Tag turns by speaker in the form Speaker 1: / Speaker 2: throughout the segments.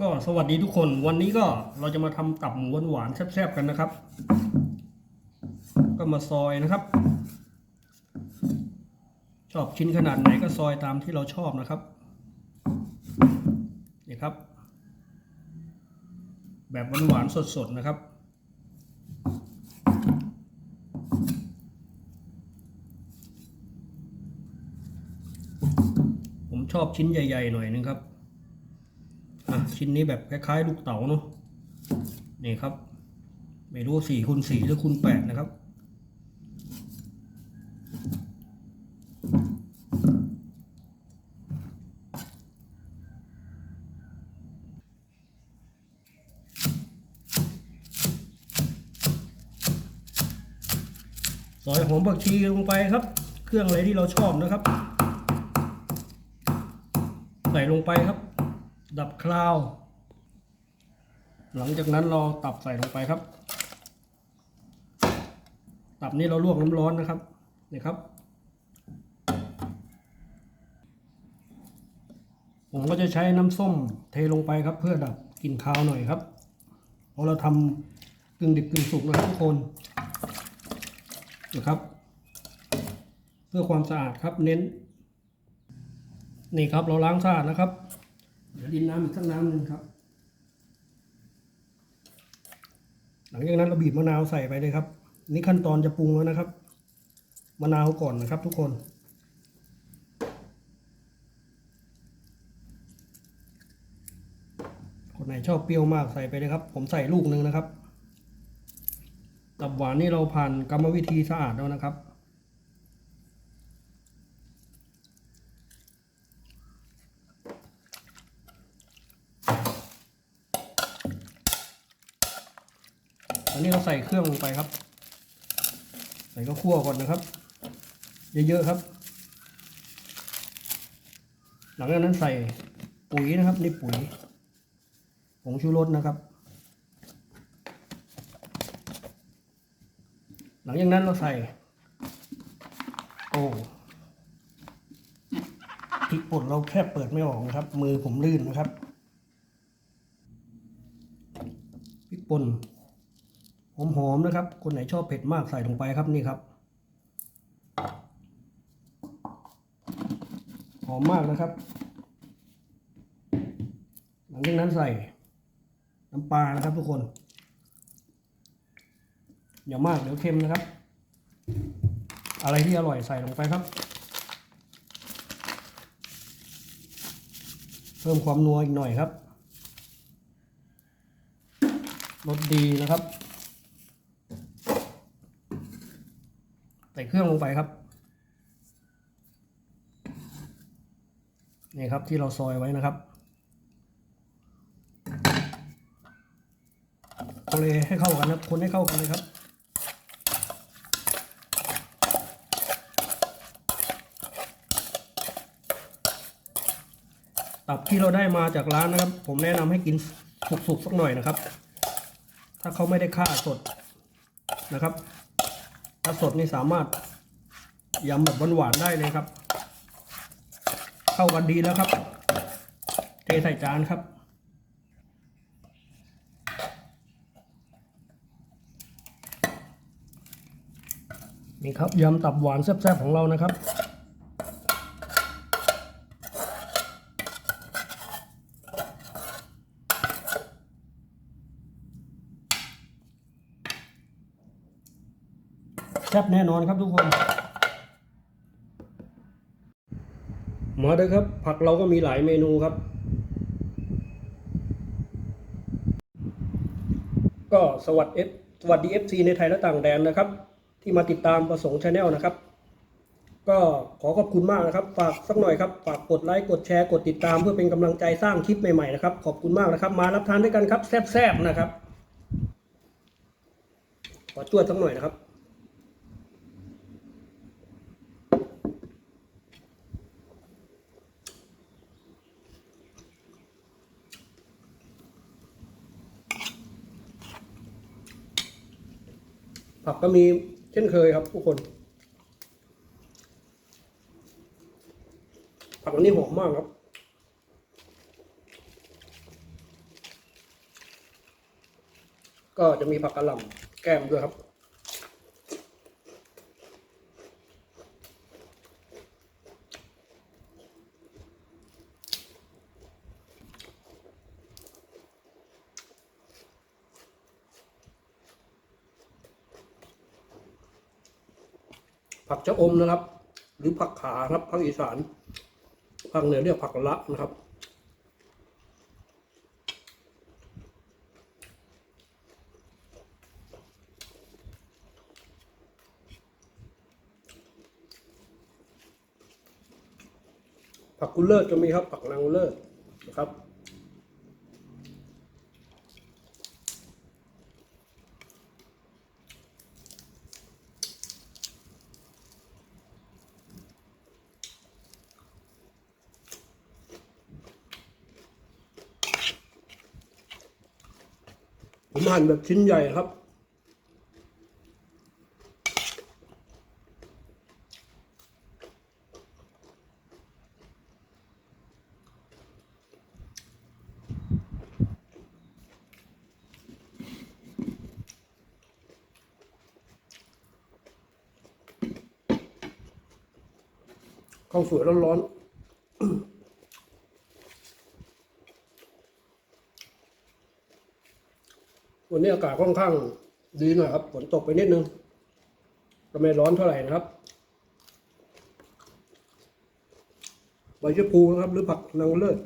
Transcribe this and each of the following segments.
Speaker 1: ก็สวัสดีทุกคนวันนี้ก็เราจะมาทำตับหมูหวานๆแซ่บๆกันนะครับ ก็มาซอยนะครับ ชอบชิ้นขนาดไหนก็ซอยตามที่เราชอบนะครับนี่ครับ แบบหวานๆสดๆนะครับผมชอบชิ้นใหญ่ ๆ หน่อยนึงครับ ชิ้นนี้แบบคล้ายๆ ลูกเต๋าเนาะนี่ครับ ไม่รู้สี่คูณสี่หรือคูณแปดนะครับ ซอยหอมผักชีลงไปครับ เครื่องอะไรที่เราชอบนะครับ ใส่ลงไปครับ ดับคราว หลังจากนั้นเราตับใส่ลงไปครับ ตับนี้เราลวกน้ำร้อนนะครับนี่ครับ ผมก็จะใช้น้ำส้มเทลงไปครับ เพื่อดับกลิ่นคาวหน่อยครับเพราะเราทำกึ่งดิบกึ่งสุกนะทุกคนนะครับ เพื่อความสะอาดครับเน้น นี่ครับเราล้างสะอาดนะครับ เดี๋ยวดินน้ำอีกสักน้ำหนึ่งครับ หลังจากนั้นเราบีบมะนาวใส่ไปเลยครับ นี่ขั้นตอนจะปรุงแล้วนะครับ มะนาวก่อนนะครับ ทุกคนคนไหนชอบเปรี้ยวมากใส่ไปเลยครับ ผมใส่ลูกหนึ่งนะครับตับหวานนี่เราผ่านกรรมวิธีสะอาดแล้วนะครับ อันนี้ เราใส่เครื่องลงไปครับ ใส่ก็คั่วก่อนนะครับ เยอะๆครับ หลังจากนั้นใส่ปุ๋ยนะครับนี่ปุ๋ยผงชูรสนะครับ หลังจากนั้นเราใส่ โอ้พริกป่นเราแค่เปิดไม่ออกนะครับ มือผมลื่นนะครับพริกป่น หอมๆนะครับ คนไหนชอบเผ็ดมากใส่ลงไปครับนี่ครับ หอมมากนะครับ หลังจากนั้นใส่น้ำปลานะครับทุกคน อย่ามากเดี๋ยวเค็มนะครับ อะไรที่อร่อยใส่ลงไปครับ เพิ่มความนัวอีกหน่อยครับรสดีนะครับ ใส่ เครื่องลงไปครับ นี่ครับที่เราซอยไว้นะครับคนเลยให้เข้ากันนะคนให้เข้ากันเลยครับตับที่เราได้มาจากร้านนะครับ ผมแนะนำให้กินสุกๆสักหน่อยนะครับ ถ้าเขาไม่ได้ฆ่าสดนะครับ ถ้าสดนี่สามารถยำแบบหวานๆได้เลยครับ เข้ากันดีแล้วครับ เทใส่จานครับ นี่ครับยำตับหวานแซ่บๆของเรานะครับ ซ่บแน่นอนครับทุกคน มาเลยครับ ผักเราก็มีหลายเมนูครับ ก็สวัสดีสวัสดี FC ในไทยและต่างแดนนะครับ ที่มาติดตามประสงค์ชาแนลนะครับ ก็ขอขอบคุณมากนะครับ ฝากสักหน่อยครับ ฝากกดไลค์กดแชร์กดติดตามเพื่อเป็นกำลังใจสร้างคลิปใหม่ๆนะครับ ขอบคุณมากนะครับ มารับทานด้วยกันครับแซ่บๆนะครับขอจวดสักหน่อยนะครับ ผักก็มีเช่นเคยครับ ทุกคน ผักวันนี้หอมมากครับก็จะมีผักกระหล่ำแก้มด้วยครับ ผักชะอมนะครับ หรือผักขาครับภาคอีสานภาคเหนือเรียกผักละนะครับ ผักกุเลิศก็มีครับผักนางเลิศนะครับ หั่นแบบชิ้นใหญ่ครับ ข้าวสวยร้อนๆ วันนี้อากาศค่อนข้างดีหน่อยครับ ฝนตกไปนิดนึงก็ไม่ร้อนเท่าไหร่นะครับ ใบชะพูนะครับ หรือผักนางเลิศ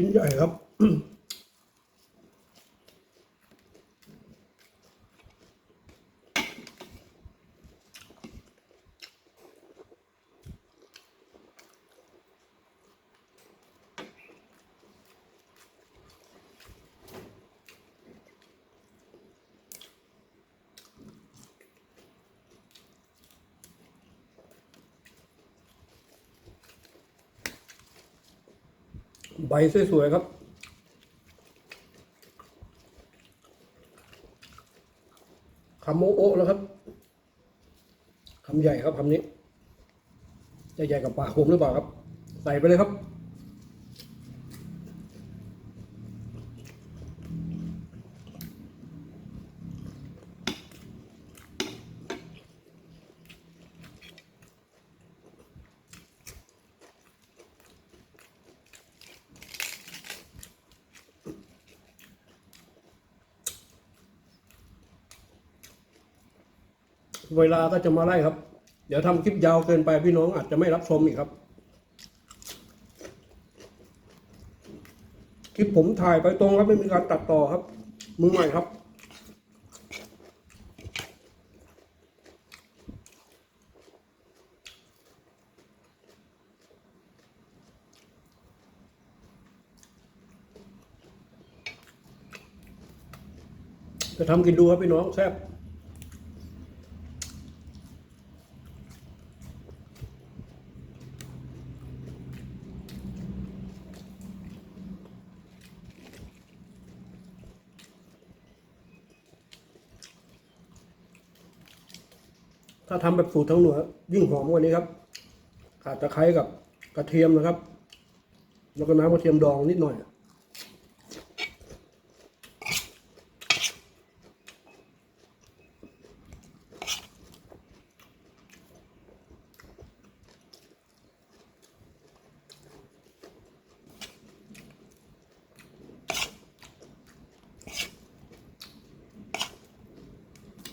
Speaker 1: ชิ้นใหญ่ครับ ใบสวยๆครับ คำโอโอะแล้วครับ คำใหญ่ครับคำนี้ จะใหญ่กับปากผมหรือเปล่าครับ ใส่ไปเลยครับ เวลาก็จะมาไล่ครับ เดี๋ยวทำคลิปยาวเกินไปพี่น้องอาจจะไม่รับชมอีกครับ คลิปผมถ่ายไปตรงครับไม่มีการตัดต่อครับ มือใหม่ครับจะทำกินดูครับพี่น้องแซ่บ ถ้าทำแบบสูตรทางเหนือยิ่งหอมกว่านี้ครับขาดตะไคร้กับกระเทียมนะครับ แล้วก็น้ำกระเทียมดองนิดหน่อย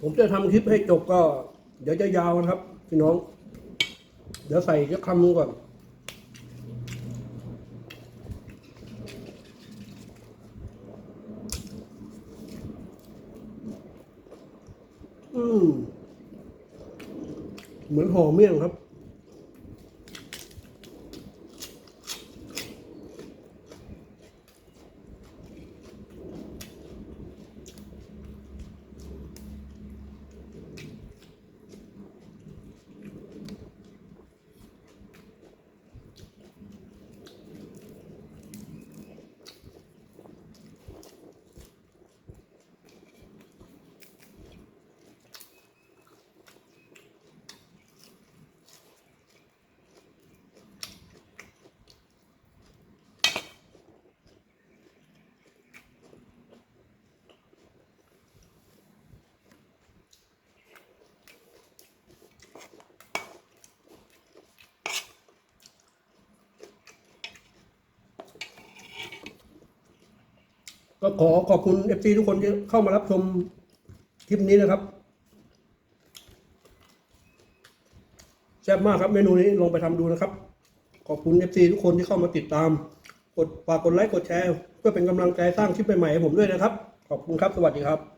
Speaker 1: ผมจะทำคลิปให้จบก็ เดี๋ยวจะยาวนะครับ พี่น้อง เดี๋ยวใส่ก็คำนึงก่อนอืมเหมือนห่อเมี่ยงครับ ก็ขอขอบคุณเอฟซีทุกคนที่เข้ามารับชมคลิปนี้นะครับแซ่บมากครับเมนูนี้ลองไปทำดูนะครับ ขอบคุณเอฟซีทุกคนที่เข้ามาติดตาม กดฝากกดไลค์กดแชร์ เพื่อเป็นกำลังใจสร้างคลิปใหม่ๆให้ผมด้วยนะครับ ขอบคุณครับ สวัสดีครับ